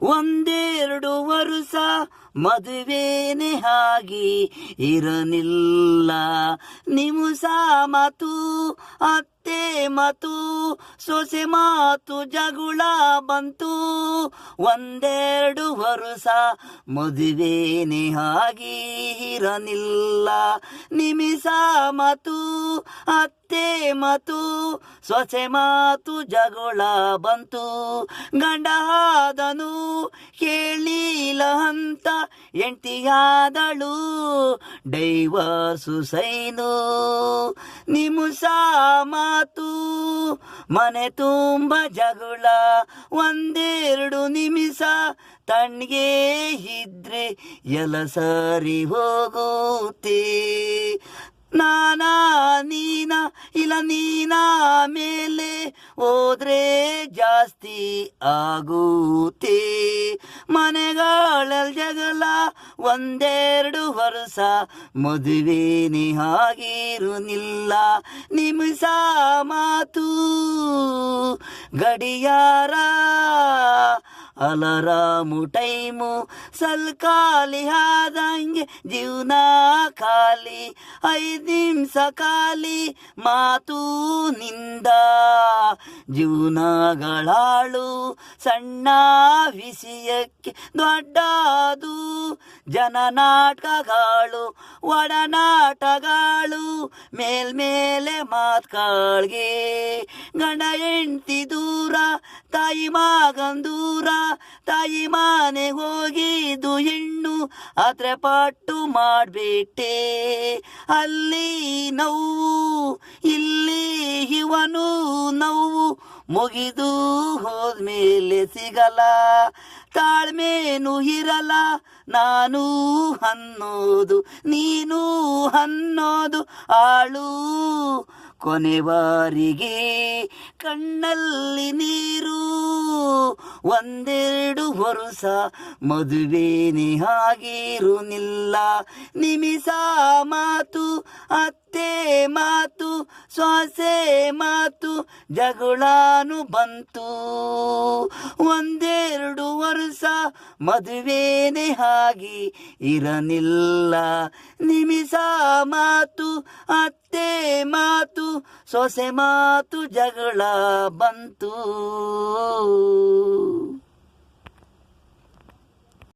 ಒಂದೆರಡು ವರುಷ ಮದುವೆನೆ ಆಗಿ ಇರಲಿಲ್ಲ ನಿಮಿಷ ಮಾತು ಅತ್ತೆ ಮಾತು, ಸೊಸೆ ಮಾತು, ಜಗುಳ ಬಂತು. ಒಂದೆರಡು ವರುಷ ಮದುವೆನೆ ಆಗಿ ಇರಲಿಲ್ಲ. ನಿಮಿಷ ಮಾತು, ಅತ್ತೆ ಮಾತು, ಸೊಸೆ ಮಾತು, ಜಗುಳ ಬಂತು. ಗಂಡ ಆದನು ಕೇಳಿಲ್ಲ ಅಂತ ಎಂಟಿಯಾದಳು ಡೈವರ್ಸು ಸೈನು ನಿಮ್ಮ ಮಾತು, ಮನೆ ತುಂಬ ಜಗಳ, ಒಂದೆರಡು ನಿಮಿಷ ತಣ್ಣಗೆ ಇದ್ರೆ ಎಲ್ಲ ಸರಿ ಹೋಗುತ್ತೆ. ನಾನಾ ನೀನ, ಇಲ್ಲ ನೀನ ಮೇಲೆ ಹೋದ್ರೆ ಜಾಸ್ತಿ ಆಗುತ್ತೆ. ಜಗಳ ಒಂದೆರಡು ವರ್ಷ ಮದುವೆನೇ ಆಗಿರುನಿಲ್ಲ ನಿಮಿಷ ಮಾತು ಗಡಿಯಾರ. ಅಲರಾಮು ಟೈಮು ಸಲ್ಕಾಲಿ ಆದಂಗೆ ಜೀವನ ಖಾಲಿ. ಐದು ಖಾಲಿ ಮಾತು ನಿಂದ. ಜೀವನಗಳಾಳು ಸಣ್ಣ ವಿಷಯಕ್ಕೆ ದೊಡ್ಡದು ಜನನಾಟಕಗಳು, ಒಡನಾಟಗಳು, ಮೇಲ್ಮೇಲೆ ಮಾತುಗಳಿಗೆ ಗಣ ಹೆಂಡ್ತಿ ದೂರ ತಾಯಿ ಮಾಗಂದೂರ ದೂರ ತಾಯಿ ಮಾನೆ ಹೋಗಿದ್ದು ಹೆಣ್ಣು, ಆದ್ರೆ ಪಾಟು ಮಾಡ್ಬಿಟ್ಟೆ. ಅಲ್ಲಿ ನೋವು, ಇಲ್ಲಿ ಇವನು ನೋವು, ಮುಗಿದು ಹೋದ್ಮೇಲೆ ಸಿಗಲ್ಲ. ತಾಳ್ಮೇನು ಇರಲ್ಲ, ನಾನು ಅನ್ನೋದು, ನೀನು ಅನ್ನೋದು, ಆಳು ಕೊನೆವಾರಿಗೆ ಕಣ್ಣಲ್ಲಿ ನೀರು ಒಂದೆರಡು ವರುಷ ಮದುವೆನೇ ಆಗಿರುನಿಲ್ಲ ನಿಮಿಷ ಮಾತು ಅತ್ತೆ ಜಗಳಾನು ಬಂತು. ಒಂದೆರಡು ವರ್ಷ ಮದುವೆನೇ ಆಗಿ ಇರಲಿಲ್ಲ. ನಿಮಿಷ ಮಾತು, ಅತ್ತೆ ಮಾತು, ಸೊಸೆ ಮಾತು ಜಗಳ ಬಂತು.